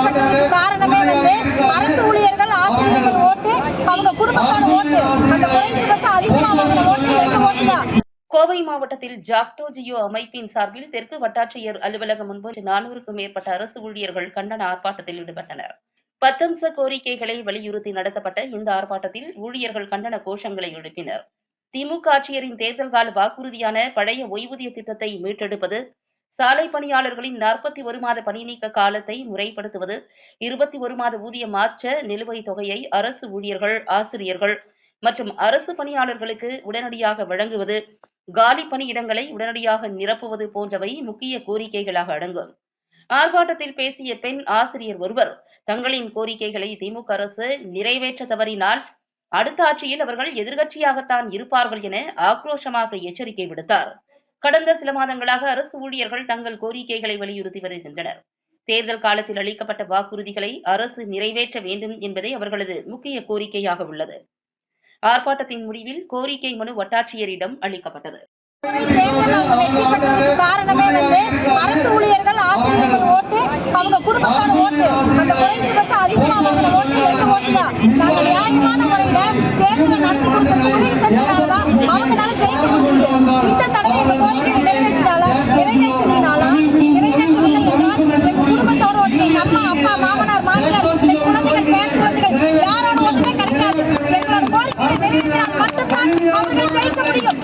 அடிபட்டதுக்கு காரணமே வந்து அரசு ஊழியர்கள் ஆசிரியர்கள் ஓட்டு அவங்க குடும்பத்தோட ஓட்டு அந்த குறைந்தபட்சம் அதிகமா வாங்கின ஓட்டு எங்க ஓட்டு தான் கோவை மாவட்டத்தில் ஜாக்டோ ஜியோ அமைப்பின் சார்பில் தெற்கு வட்டாட்சியர் அலுவலகம் முன்பு நானூறுக்கும் மேற்பட்ட அரசு ஊழியர்கள் கண்டன ஆர்ப்பாட்டத்தில் ஈடுபட்டனர். பத்தம்ச கோரிக்கைகளை வலியுறுத்தி நடத்தப்பட்ட இந்த ஆர்ப்பாட்டத்தில் ஊழியர்கள் கண்டன கோஷங்களை எழுப்பினர். திமுக ஆட்சியரின் தேர்தல் கால வாக்குறுதியான பழைய ஓய்வூதிய திட்டத்தை மீட்டெடுப்பது சாலை பணியாளர்களின் நாற்பத்தி ஒரு மாத பணி நீக்க காலத்தை முறைப்படுத்துவது இருபத்தி ஒரு மாத ஊதிய மாற்ற நிலுவைத் தொகையை அரசு ஊழியர்கள் ஆசிரியர்கள் மற்றும் அரசு பணியாளர்களுக்கு உடனடியாக வழங்குவது காலி பணியிடங்களை உடனடியாக நிரப்புவது போன்றவை முக்கிய கோரிக்கைகளாக அடங்கும். ஆர்ப்பாட்டத்தில் பேசிய பெண் ஆசிரியர் ஒருவர் தங்களின் கோரிக்கைகளை திமுக அரசு நிறைவேற்ற தவறினால் அடுத்த ஆட்சியில் அவர்கள் எதிர்கட்சியாகத்தான் இருப்பார்கள் என ஆக்ரோஷமாக எச்சரிக்கை விடுத்தார். கடந்த சில மாதங்களாக அரசு ஊழியர்கள் தங்கள் கோரிக்கைகளை வலியுறுத்தி வருகின்றனர். தேர்தல் காலத்தில் அளிக்கப்பட்ட வாக்குறுதிகளை அரசு நிறைவேற்ற வேண்டும் என்பதே அவர்களது முக்கிய கோரிக்கையாக உள்ளது. ஆர்ப்பாட்டத்தின் முடிவில் கோரிக்கை மனு வட்டாட்சியரிடம் அளிக்கப்பட்டது. காரணமே வந்து அரசு ஊழியர்கள் ஆசிரியர்கள் ஜெயிக்க முடியும்